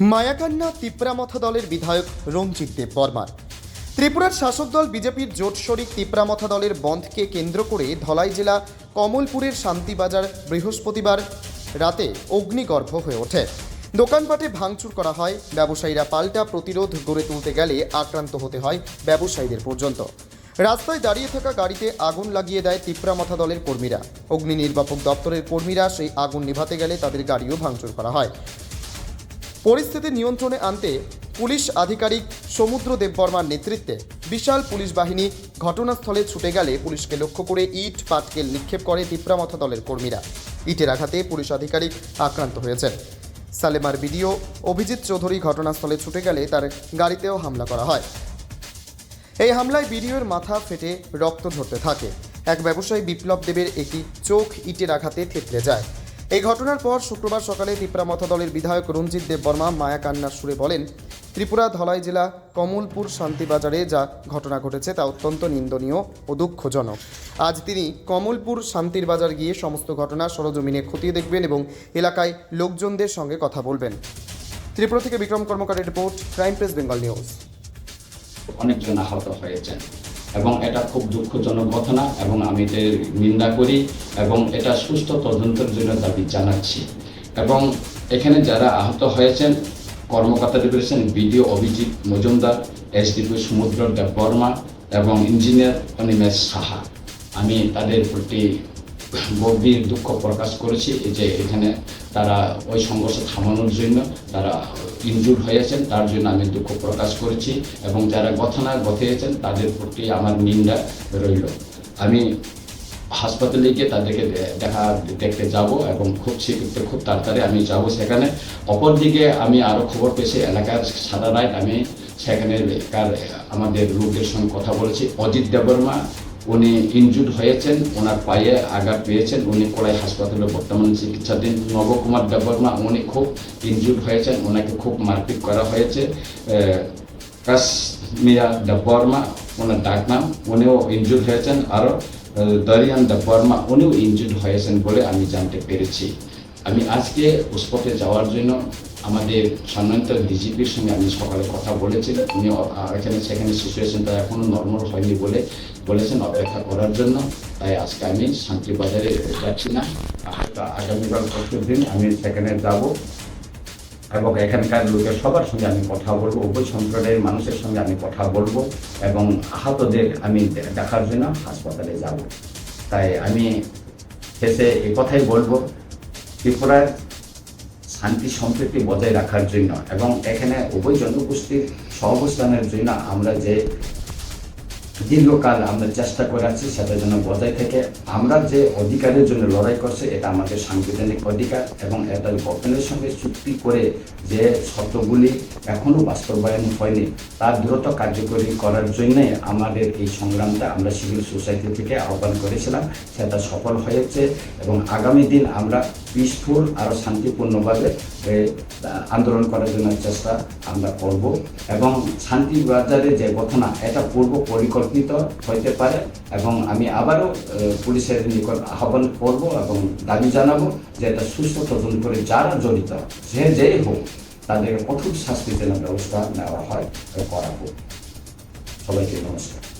মায়াকান্না তিপ্রামথা দলের বিধায়ক রঞ্জিত দেব বর্মার। ত্রিপুরার শাসক দল বিজেপির জোট শরিক তিপ্রামথা দলের বন্ধকে কেন্দ্র করে ধলাই জেলা কমলপুরের শান্তিবাজার বৃহস্পতিবার রাতে অগ্নিগর্ভ হয়ে ওঠে। দোকানপাটে ভাঙচুর করা হয়, ব্যবসায়ীরা পাল্টা প্রতিরোধ গড়ে তুলতে গেলে আক্রান্ত হতে হয় ব্যবসায়ীদের পর্যন্ত। রাস্তায় দাঁড়িয়ে থাকা গাড়িতে আগুন লাগিয়ে দেয় তিপ্রামথা দলের কর্মীরা। অগ্নি নির্বাপক দপ্তরের কর্মীরা সেই আগুন নিভাতে গেলে তাদের গাড়িও ভাঙচুর করা হয়। পরিস্থিতি নিয়ন্ত্রণে আনতে পুলিশ আধিকারিক সমুদ্র দেববর্মার নেতৃত্বে বিশাল পুলিশ বাহিনী ঘটনাস্থলে ছুটে গেলে পুলিশকে লক্ষ্য করে ইট, পাটকেল নিক্ষেপ করে তিপ্রামথা দলের কর্মীরা। ইটের আঘাতে পুলিশ আধিকারিক আক্রান্ত হয়েছেন। সালেমার বিডিও অভিজিৎ চৌধুরী ঘটনাস্থলে ছুটে গেলে তার গাড়িতেও হামলা করা হয়। এই হামলায় বিডিওর মাথা ফেটে রক্ত ঝরতে থাকে। এক ব্যবসায়ী বিপ্লব দেবের একটি চোখ ইটের আঘাতে থেতলে যায়। এই ঘটনার পর শুক্রবার সকালে তিপ্রামথা দলের বিধায়ক রঞ্জিত দেব বর্মা, মায়া কান্নার সুরে বলেন, ত্রিপুরা ধলাই জেলা কমলপুর শান্তিবাজারে যা ঘটনা ঘটেছে তা অত্যন্ত নিন্দনীয় ও দুঃখজনক। আজ তিনি কমলপুর শান্তির বাজার গিয়ে সমস্ত ঘটনা সরজমিনে খতিয়ে দেখবেন এবং এলাকায় লোকজনদের সঙ্গে কথা বলবেন। ত্রিপুরা থেকে Bikram কর্মকারের report, crime press Bengal news. অনেকজন আহত হয়েছেন। এবং এটা খুব দুঃখজনক ঘটনা এবং আমি এর নিন্দা করি এবং এটা সুস্থ তদন্তের জন্য দাবি জানাচ্ছি। এবং এখানে যারা আহত হয়েছেন কর্মকর্তারা রয়েছেন বিডিও অভিজিৎ মজুমদার এসডিপি সমুদ্র দেব বর্মা এবং ইঞ্জিনিয়ার অনিমেষ সাহা। আমি তাদের প্রতি গভীর দুঃখ প্রকাশ করেছি। যে এখানে তারা ওই সংঘর্ষ থামানোর জন্য তারা ইনজুর হয়েছেন, তার জন্য আমি দুঃখ প্রকাশ করেছি এবং যারা ঘটনা ঘটিয়েছেন তাদের প্রতি আমার নিন্দা রইল। আমি হাসপাতালে গিয়ে তাদেরকে দেখা দেখতে যাব এবং খুব শীঘ্র খুব তাড়াতাড়ি আমি যাব সেখানে। অপরদিকে আমি আরও খবর পেয়েছি, এলাকার সারা রাত আমি সেখানে আমাদের লোকদের সঙ্গে কথা বলেছি। অজিত দেববর্মা উনি ইনজুর্ড হয়েছেন, ওনার পায়ে আঘাত পেয়েছেন, উনি কড়াই হাসপাতালে বর্তমানে চিকিৎসাধীন। নবকুমার দেববর্মা, উনি খুব ইনজুর্ড হয়েছেন, ওনাকে খুব মারপিট করা হয়েছে। কাশ্মীরা দেববর্মা, ওনার ডাক নাম, উনিও ইনজুর্ড হয়েছেন। আরও দরিয়ান দেববর্মা, উনিও ইনজুর্ড হয়েছেন বলে আমি জানতে পেরেছি। আমি আজকে পুষ্পতে যাওয়ার জন্য আমাদের সম্মানিত ডিজিপির সঙ্গে আমি সকালে কথা বলেছি উনি এখানে সেখানে সিচুয়েশনটা এখনও নর্মাল হয়নি বলে বলেছেন অপেক্ষা করার জন্য। তাই আজকে আমি শান্তিবাজারে যাচ্ছি না। আগামীকাল পরশুর দিন আমি সেখানে যাব এবং এখানকার লোকের সবার সঙ্গে আমি কথা বলব। উভয় সম্প্রদায়ের মানুষের সঙ্গে আমি কথা বলব এবং আহতদের আমি দেখার জন্য হাসপাতালে যাব। তাই আমি শেষে এই কথাই বলব। ত্রিপুরার শান্তি সম্প্রীতি বজায় রাখার জন্য এবং এখানে উভয় জনগোষ্ঠীর সহবস্থানের জন্য আমরা যে দীর্ঘকাল আমরা চেষ্টা করে আছি সেটা যেন বজায় থেকে। আমরা যে অধিকারের জন্য লড়াই করছে, এটা আমাদের সাংবিধানিক অধিকার এবং এটা গভর্নমেন্টের সঙ্গে চুক্তি করে যে শর্তগুলি এখনও বাস্তবায়ন হয়নি তার দ্রুত কার্যকরী করার জন্যে আমাদের এই সংগ্রামটা আমরা সিভিল সোসাইটি থেকে আহ্বান করেছিলাম। সেটা সফল হয়েছে এবং আগামী দিন আমরা পিসফুল আরও শান্তিপূর্ণভাবে আন্দোলন করার জন্য চেষ্টা আমরা করব। এবং শান্তি বাজারে যে ঘটনা, এটা পূর্ব পরিকল্পিত হইতে পারে এবং আমি আবারও পুলিশের নিকট আহ্বান করব এবং দাবি জানাব যে এটা সুস্থ তদন্ত করে যারা জড়িত, যে যেই হোক তাদের কঠোর শাস্তি যেন ব্যবস্থা নেওয়া হয় করা হোক। সবাইকে নমস্কার।